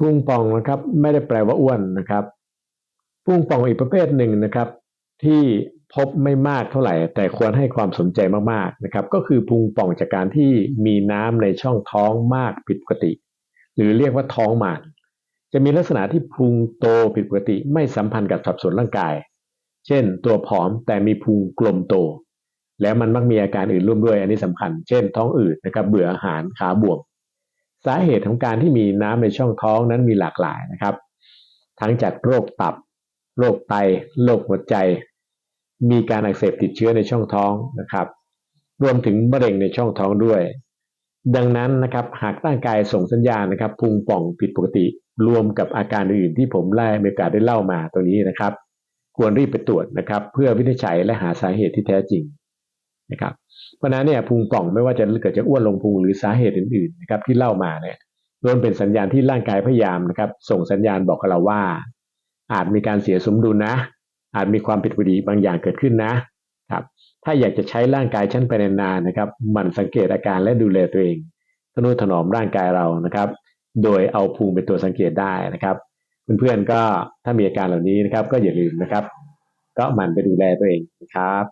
พุงป่องนะครับ ไม่ได้แปลว่าอ้วนนะครับพุงป่องอีกประเภทหนึ่งนะครับ ที่พบไม่มากเท่าไหร่ แต่ควรให้ความสนใจมากๆนะครับ ก็คือพุงป่องจากการที่มีน้ำในช่องท้องมากผิดปกติ หรือเรียกว่าท้องหมานจะมีลักษณะที่พุงโตผิดปกติ ไม่สัมพันธ์กับสัดส่วนร่างกาย เช่น ตัวผอมแต่มีพุงกลมโต แล้วมันมักมีอาการอื่นร่วมด้วยอันนี้สำคัญ เช่น ท้องอืดนะครับ เบื่ออาหารขาบวม สาเหตุของการที่มีน้ำในช่องท้องนั้นมีหลากหลายนะครับ ทั้งจากโรคตับ โรคไต โรคหัวใจ มีการอักเสบติดเชื้อในช่องท้องนะครับ รวมถึงมะเร็งในช่องท้องด้วย ดังนั้นนะครับหากร่างกายส่งสัญญาณนะครับพุงป่องผิดปกติ รวมกับอาการอื่นๆที่ผมไล่มีโอกาสได้เล่ามาตัวนี้นะครับ ควรรีบไปตรวจนะครับ เพื่อวินิจฉัยและหาสาเหตุที่แท้จริง นะครับเพราะนั้นเนี่ยพุงป่องไม่ว่าจะเกิดจากอ้วนลงพุงหรือสาเหตุอื่นๆนะครับที่เล่ามาเนี่ยล้วนเป็นสัญญาณที่ร่างกายพยายามนะครับ ส่งสัญญาณบอกกับเราว่า อาจมีการเสียสมดุลนะ อาจมีความผิดปกติบางอย่างเกิดขึ้นนะครับ ถ้าอยากจะใช้ร่างกายชั้นไปนานๆนะครับ มันสังเกตอาการและดูแลตัวเองทนุถนอมร่างกายเรานะครับ โดยเอาพุงเป็นตัวสังเกตได้นะครับ เพื่อนๆก็ถ้ามีอาการเหล่านี้นะครับ ก็อย่าลืมนะครับ ก็มันไปดูแลตัวเองนะครับ